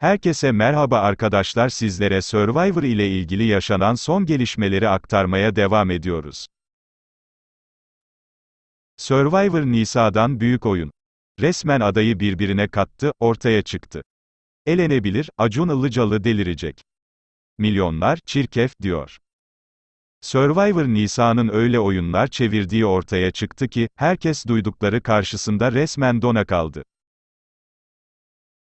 Herkese merhaba arkadaşlar sizlere Survivor ile ilgili yaşanan son gelişmeleri aktarmaya devam ediyoruz. Survivor Nisa'dan büyük oyun. Resmen adayı birbirine kattı, ortaya çıktı. Elenebilir, Acun Ilıcalı delirecek. Milyonlar, çirkef, diyor. Survivor Nisa'nın öyle oyunlar çevirdiği ortaya çıktı ki, herkes duydukları karşısında resmen dona kaldı.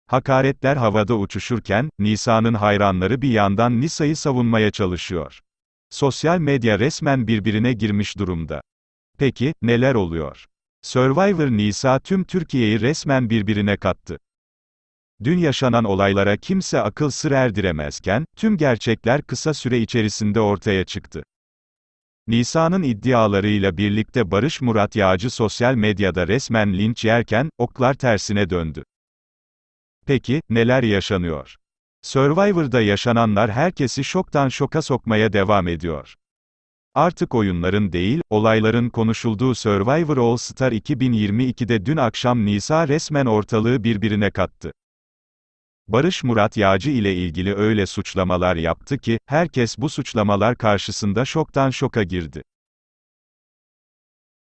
Hakaretler havada uçuşurken, Nisa'nın hayranları bir yandan Nisa'yı savunmaya çalışıyor. Sosyal medya resmen birbirine girmiş durumda. Peki, neler oluyor? Survivor Nisa tüm Türkiye'yi resmen birbirine kattı. Dün yaşanan olaylara kimse akıl sır erdiremezken, tüm gerçekler kısa süre içerisinde ortaya çıktı. Nisa'nın iddialarıyla birlikte Barış Murat Yağcı sosyal medyada resmen linç yerken, oklar tersine döndü. Peki, neler yaşanıyor? Survivor'da yaşananlar herkesi şoktan şoka sokmaya devam ediyor. Artık oyunların değil, olayların konuşulduğu Survivor All Star 2022'de dün akşam Nisa resmen ortalığı birbirine kattı. Barış Murat Yağcı ile ilgili öyle suçlamalar yaptı ki, herkes bu suçlamalar karşısında şoktan şoka girdi.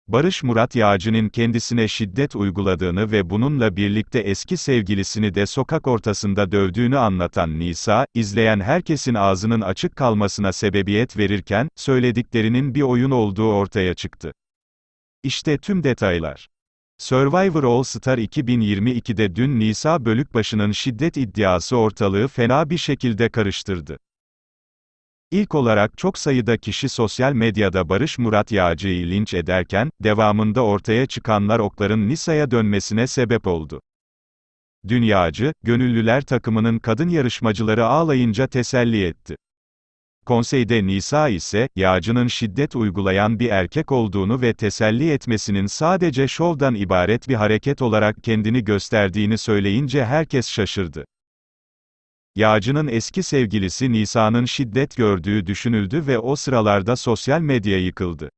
Barış Murat Yağcı'nın kendisine şiddet uyguladığını ve bununla birlikte eski sevgilisini de sokak ortasında dövdüğünü anlatan Nisa, izleyen herkesin ağzının açık kalmasına sebebiyet verirken, söylediklerinin bir oyun olduğu ortaya çıktı. İşte tüm detaylar. Survivor All Star 2022'de dün Nisa Bölükbaşı'nın şiddet iddiası ortalığı fena bir şekilde karıştırdı. İlk olarak çok sayıda kişi sosyal medyada Barış Murat Yağcı'yı linç ederken, devamında ortaya çıkanlar okların Nisa'ya dönmesine sebep oldu. Dün Yağcı, gönüllüler takımının kadın yarışmacıları ağlayınca teselli etti. Konseyde Nisa ise, Yağcı'nın şiddet uygulayan bir erkek olduğunu ve teselli etmesinin sadece şovdan ibaret bir hareket olarak kendini gösterdiğini söyleyince herkes şaşırdı. Yağcı'nın eski sevgilisi Nisa'nın şiddet gördüğü düşünüldü ve o sıralarda sosyal medya yıkıldı.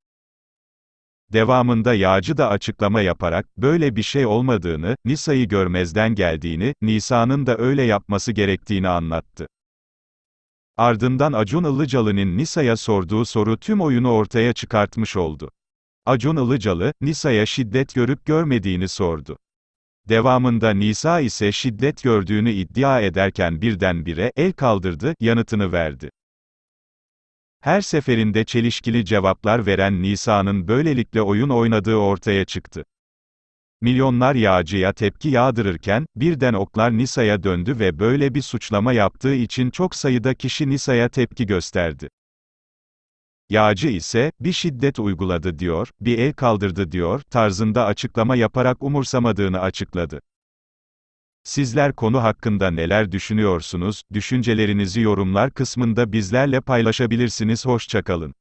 Devamında Yağcı da açıklama yaparak, böyle bir şey olmadığını, Nisa'yı görmezden geldiğini, Nisa'nın da öyle yapması gerektiğini anlattı. Ardından Acun Ilıcalı'nın Nisa'ya sorduğu soru tüm oyunu ortaya çıkartmış oldu. Acun Ilıcalı, Nisa'ya şiddet görüp görmediğini sordu. Devamında Nisa ise şiddet gördüğünü iddia ederken birdenbire, el kaldırdı, yanıtını verdi. Her seferinde çelişkili cevaplar veren Nisa'nın böylelikle oyun oynadığı ortaya çıktı. Milyonlar yağcıya tepki yağdırırken, birden oklar Nisa'ya döndü ve böyle bir suçlama yaptığı için çok sayıda kişi Nisa'ya tepki gösterdi. Yağcı ise, bir şiddet uyguladı diyor, bir el kaldırdı diyor, tarzında açıklama yaparak umursamadığını açıkladı. Sizler konu hakkında neler düşünüyorsunuz? Düşüncelerinizi yorumlar kısmında bizlerle paylaşabilirsiniz. Hoşçakalın.